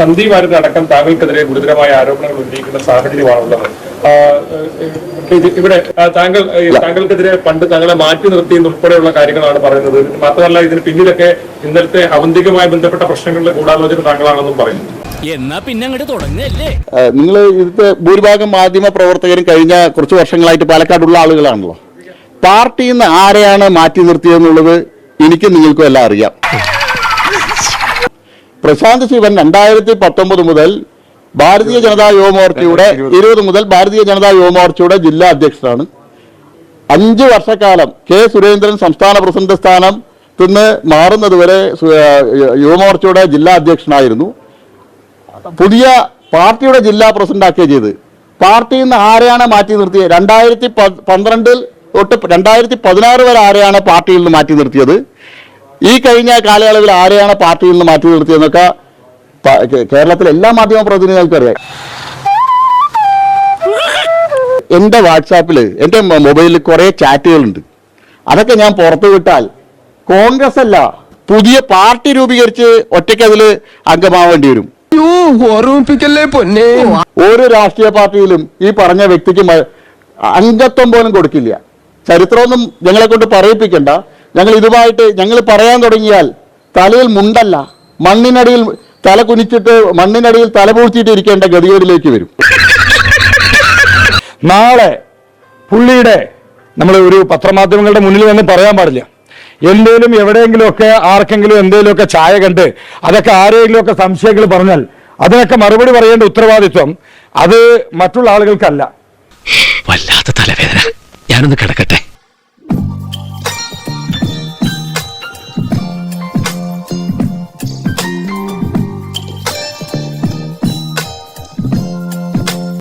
സന്ദീപ് വാര്യർ അടക്കം താങ്കൾക്കെതിരെ ഗുരുതരമായ ആരോപണങ്ങൾ ഉന്നയിക്കുന്ന സാഹചര്യമാണുള്ളത്. ഇവിടെ താങ്കൾ താങ്കൾക്കെതിരെ പണ്ട് താങ്കളെ മാറ്റി നിർത്തി ഉൾപ്പെടെയുള്ള കാര്യങ്ങളാണ് പറയുന്നത്. മാത്രമല്ല ഇതിന് പിന്നിലൊക്കെ ഇന്നലത്തെ അവന്തികമായി ബന്ധപ്പെട്ട പ്രശ്നങ്ങളുടെ ഗൂഢാലോചന താങ്കളാണെന്നും പറയുന്നു. എന്നാ പിന്നെ അങ്ങോട്ട് തുടങ്ങല്ലേ? നിങ്ങൾ ഇതിന്റെ ഭൂരിഭാഗം മാധ്യമ പ്രവർത്തകരും കഴിഞ്ഞ കുറച്ച് വർഷങ്ങളായിട്ട് പാലക്കാടുള്ള ആളുകളാണല്ലോ. പാർട്ടിയിൽ നിന്ന് ആരെയാണ് മാറ്റി നിർത്തിയതെന്നുള്ളത് എനിക്കും നിങ്ങൾക്കും എല്ലാം അറിയാം. പ്രശാന്ത് ശിവൻ രണ്ടായിരത്തി പത്തൊമ്പത് മുതൽ ഭാരതീയ ജനതാ യുവമോർച്ചയുടെ ഇരുപത്. മുതൽ ഭാരതീയ ജനതാ യുവമോർച്ചയുടെ ജില്ലാ അധ്യക്ഷനാണ്. അഞ്ച് വർഷക്കാലം കെ സുരേന്ദ്രൻ സംസ്ഥാന പ്രസിഡന്റ് സ്ഥാനം നിന്ന് മാറുന്നത് വരെ യുവമോർച്ചയുടെ ജില്ലാ അധ്യക്ഷനായിരുന്നു. പുതിയ പാർട്ടിയുടെ ജില്ലാ പ്രസിഡന്റ് ആക്കിയ ചെയ്ത്. പാർട്ടിയിൽ നിന്ന് ആരെയാണ് മാറ്റി നിർത്തിയത് രണ്ടായിരത്തി പന്ത്രണ്ടിൽ തൊട്ട് രണ്ടായിരത്തി പതിനാറ് വരെ ആരെയാണ് പാർട്ടിയിൽ നിന്ന് മാറ്റി നിർത്തിയത്? ഈ കഴിഞ്ഞ കാലയളവിൽ ആരെയാണ് പാർട്ടിയിൽ നിന്ന് മാറ്റി നിർത്തിയതെന്നൊക്കെ പ- കേ- കേരളത്തിലെ എല്ലാ മാധ്യമ പ്രതിനിധികൾക്കും അറിയാം എന്റെ വാട്സാപ്പിൽ എന്റെ മൊബൈലിൽ കുറേ ചാറ്റുകളുണ്ട്. അതൊക്കെ ഞാൻ പുറത്തു വിട്ടാൽ കോൺഗ്രസ് അല്ല പുതിയ പാർട്ടി രൂപീകരിച്ച് ഒറ്റയ്ക്ക് അതിൽ അംഗമാവേണ്ടി വരും. ഓർമ്മിപ്പിക്കല്ലേ പൊന്നെ? ഒരു രാഷ്ട്രീയ പാർട്ടിയിലും ഈ പറഞ്ഞ വ്യക്തിക്ക് അംഗത്വം പോലും കൊടുക്കില്ല. ചരിത്രമൊന്നും ഞങ്ങളെ കൊണ്ട് പറയിപ്പിക്കണ്ട. ഞങ്ങൾ ഇതുമായിട്ട് ഞങ്ങൾ പറയാൻ തുടങ്ങിയാൽ തലയിൽ മുണ്ടല്ല. മണ്ണിനടിയിൽ തല കുനിച്ചിട്ട് മണ്ണിനടിയിൽ തല പൂഴ്ത്തിയിട്ട് ഇരിക്കേണ്ട ഗതികേടിലേക്ക് വരും. നാളെ പുള്ളിയുടെ നമ്മൾ ഒരു പത്രമാധ്യമങ്ങളുടെ മുന്നിൽ വന്ന് പറയാൻ പാടില്ല. എന്തേലും എവിടെയെങ്കിലുമൊക്കെ ആർക്കെങ്കിലും എന്തേലുമൊക്കെ ചായ കണ്ട് അതൊക്കെ ആരെങ്കിലുമൊക്കെ സംശയങ്ങൾ പറഞ്ഞാൽ അതിനൊക്കെ മറുപടി പറയേണ്ട ഉത്തരവാദിത്വം അത് മറ്റുള്ള ആളുകൾക്കല്ല. വല്ലാത്ത തലവേദന. ഞാനൊന്ന് കിടക്കട്ടെ.